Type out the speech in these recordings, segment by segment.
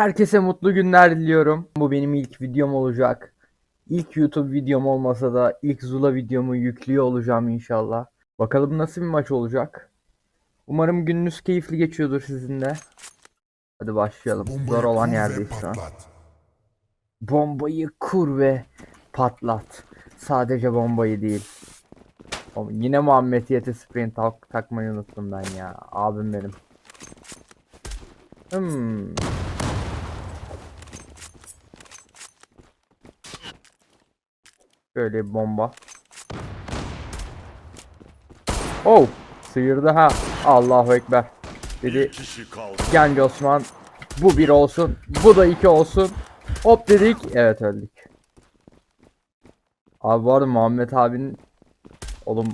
Herkese mutlu günler diliyorum. Bu benim ilk videom olacak. İlk YouTube videom olmasa da ilk Zula videomu yüklüyor olacağım inşallah. Bakalım nasıl bir maç olacak. Umarım gününüz keyifli geçiyordur sizin de. Hadi başlayalım. Zor olan yerdeyiz şu an. Bombayı kur ve patlat. Sadece bombayı değil. Oğlum yine Muhammediyeti sprint tak takmayı unuttum ben ya. Abim benim. Hmm. Şöyle bir bomba. Oh! Sıyırdı ha. Allahu Ekber. Dedi. Genç Osman. Bu bir olsun. Bu da iki olsun. Hop dedik. Evet öldük. Abi arada Muhammed abinin Oğlum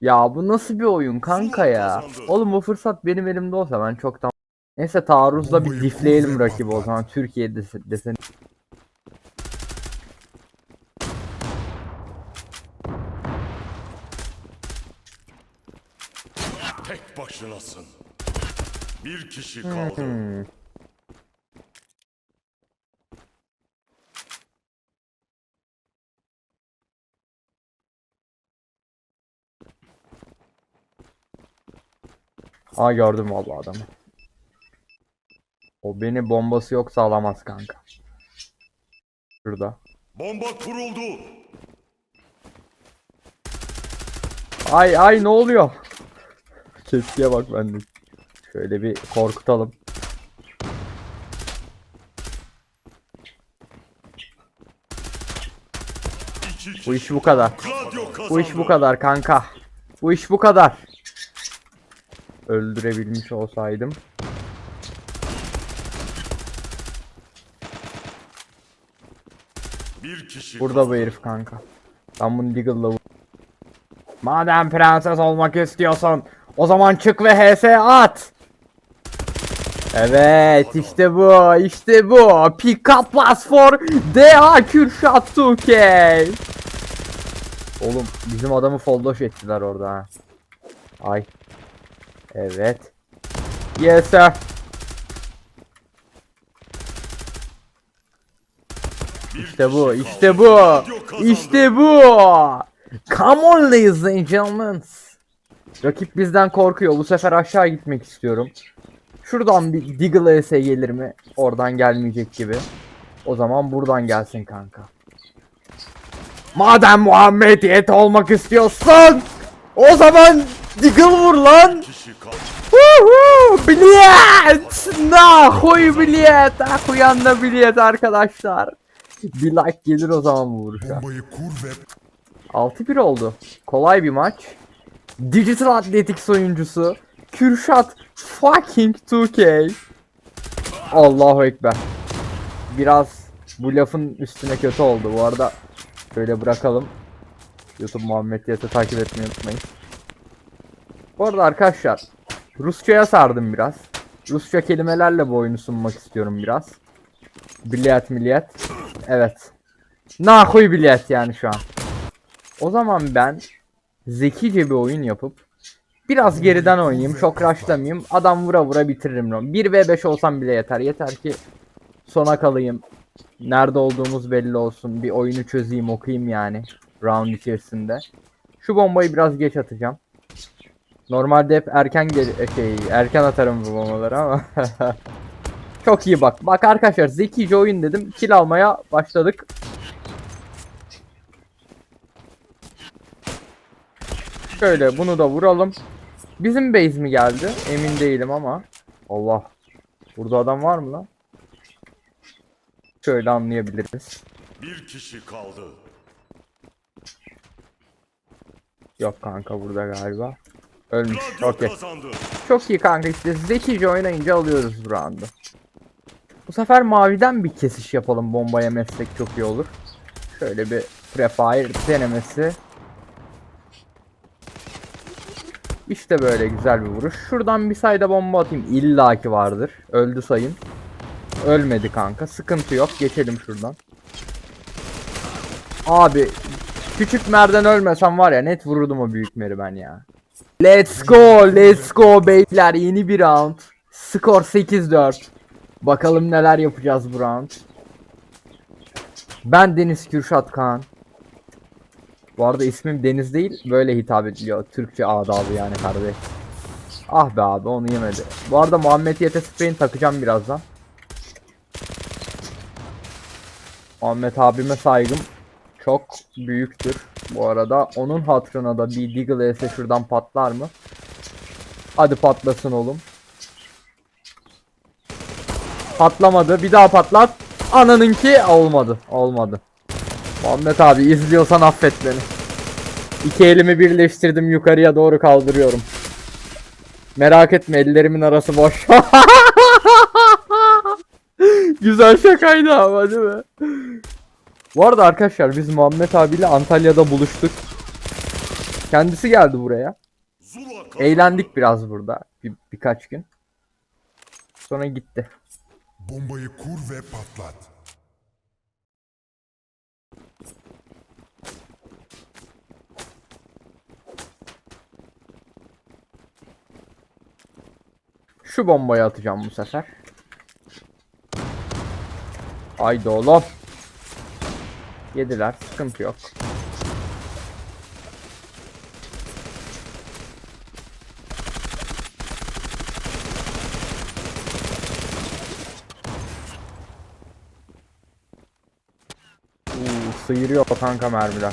Ya bu nasıl bir oyun kanka ya Oğlum bu fırsat benim elimde olsa ben çoktan Neyse taarruzla bir difleyelim rakibi o zaman Türkiye dese, desen başınasın. Bir kişi kaldı. Hmm. Aa gördüm vallahi adamı. O beni bombası yoksa alamaz kanka. Şurada. Bomba kuruldu. Ay ay ne oluyor? Keskiye bak bende. Şöyle bir korkutalım. Bu iş bu kadar. Bu iş bu kadar kanka. Bu iş bu kadar. Öldürebilmiş olsaydım. Bir kişi Burada bu herif kanka. Ben bunu Deagle'la Madem prenses olmak istiyorsun, o zaman çık ve HS at. Evet, işte bu, işte bu. Pick up plus for DA Kürşat 2K. Oğlum bizim adamı folloş ettiler orada ha. Ay. Evet. Yes sir. İşte bu, işte bu. İşte bu. Come on ladies and gentlemen. Rakip bizden korkuyor. Bu sefer aşağı gitmek istiyorum. Şuradan bir Deagle ES gelir mi? Oradan gelmeyecek gibi. O zaman buradan gelsin kanka. Madem Muhammediyet olmak istiyorsun, o zaman Deagle vur lan. Bilet! Nahuy bilet! Akuyanda bilet arkadaşlar. Bir like gelir o zaman vuruşa. Bombayı kur ve 6-1 oldu. Kolay bir maç. Digital Athletics oyuncusu Kürşat fucking 2K. Allahu Ekber. Biraz bu lafın üstüne kötü oldu. Bu arada şöyle bırakalım. YouTube Muhammed Yat'ı takip etmeyi unutmayın. Bu arada arkadaşlar Rusça'ya sardım biraz. Rusça kelimelerle bu oyunu sunmak istiyorum biraz. Bilyet milyet. Evet. Nahuy bilyet yani şu an. O zaman ben zekice bir oyun yapıp biraz geriden oynayayım. Çok rushlamayayım. Adam vura vura bitiririm. 1 v 5 olsam bile yeter. Yeter ki sona kalayım. Nerede olduğumuz belli olsun. Bir oyunu çözeyim okuyayım yani. Round içerisinde. Şu bombayı biraz geç atacağım. Normalde hep erken gel şey erken atarım bu bombaları ama Çok iyi bak. Bak arkadaşlar zekice oyun dedim. Kill almaya başladık. Şöyle bunu da vuralım. Bizim base mi geldi? Emin değilim ama. Allah. Burada adam var mı lan? Şöyle anlayabiliriz. Bir kişi kaldı. Yok kanka burada galiba. Ölmüş. Okey. Çok iyi kanka işte zekice oynayınca alıyoruz bu roundu. Bu sefer maviden bir kesiş yapalım bomba yemezsek çok iyi olur. Şöyle bir prefire denemesi. İşte böyle güzel bir vuruş. Şuradan bir sayda bomba atayım. İlla ki vardır. Öldü sayın. Ölmedi kanka. Sıkıntı yok. Geçelim şuradan. Abi küçük merden ölmesem var ya net vururdum o büyük meri ben ya. Let's go, let's go beyler. Yeni bir round. Skor 8-4. Bakalım neler yapacağız bu round. Ben Deniz Kürşat Kaan. Bu arada ismim Deniz değil, böyle hitap ediliyor. Türkçe adabı yani kardeş. Ah be abi onu yemedi. Bu arada Muhammed Yete spreyini takacağım birazdan. Muhammed abime saygım çok büyüktür. Bu arada onun hatırına da bir Deagle ese şuradan patlar mı? Hadi patlasın oğlum. Patlamadı. Bir daha patlat. Ananınki olmadı. Olmadı. Muhammed abi izliyorsan affet beni. İki elimi birleştirdim yukarıya doğru kaldırıyorum. Merak etme ellerimin arası boş. Güzel şakaydı ama değil mi? Bu arada arkadaşlar biz Muhammed abiyle Antalya'da buluştuk. Kendisi geldi buraya. Eğlendik biraz burada bir, birkaç gün. Sonra gitti. Bombayı kur ve patlat. Şu bombayı atacağım bu sefer. Haydi oğlum. Yediler. Sıkıntı yok. Uuu sıyırıyor kanka mermiler.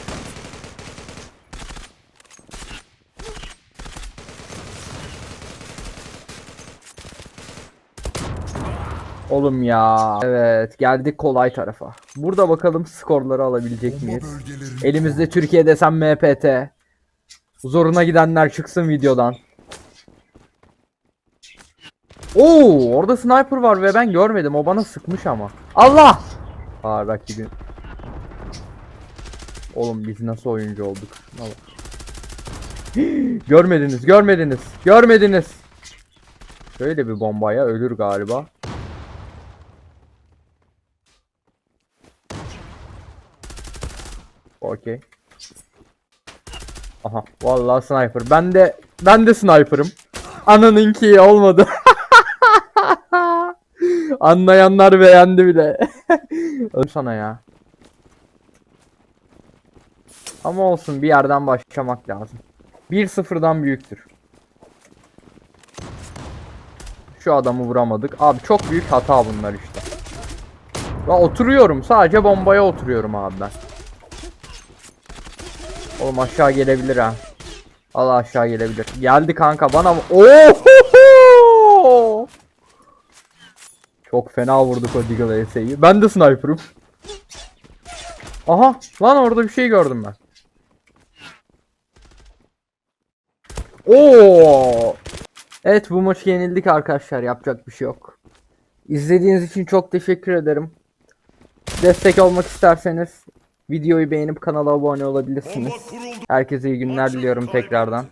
Oğlum ya. Evet geldik kolay tarafa. Burada bakalım skorları alabilecek miyiz? Elimizde Türkiye desem MPT. Zoruna gidenler çıksın videodan. Oo, orada sniper var ve ben görmedim. O bana sıkmış ama. Allah! Aa rakibim. Oğlum biz nasıl oyuncu olduk? Görmediniz, görmediniz, görmediniz. Şöyle bir bombaya ölür galiba. Okey. Aha vallahi sniper. Ben de ben de sniper'ım. Ananınki olmadı. Anlayanlar beğendi bile. Öl sana ya. Ama olsun bir yerden başlamak lazım. 1-0'dan büyüktür. Şu adamı vuramadık. Abi çok büyük hata bunlar işte. Ben oturuyorum. Sadece bombaya oturuyorum abi ben. Oğlum aşağı gelebilir ha. Allah aşağı gelebilir. Geldi kanka bana. Oo! Çok fena vurduk o Deagle ES'yi. Ben de sniper'ım. Aha lan orada bir şey gördüm ben. Oo! Evet bu maçı yenildik arkadaşlar. Yapacak bir şey yok. İzlediğiniz için çok teşekkür ederim. Destek olmak isterseniz videoyu beğenip kanala abone olabilirsiniz. Herkese iyi günler diliyorum tekrardan.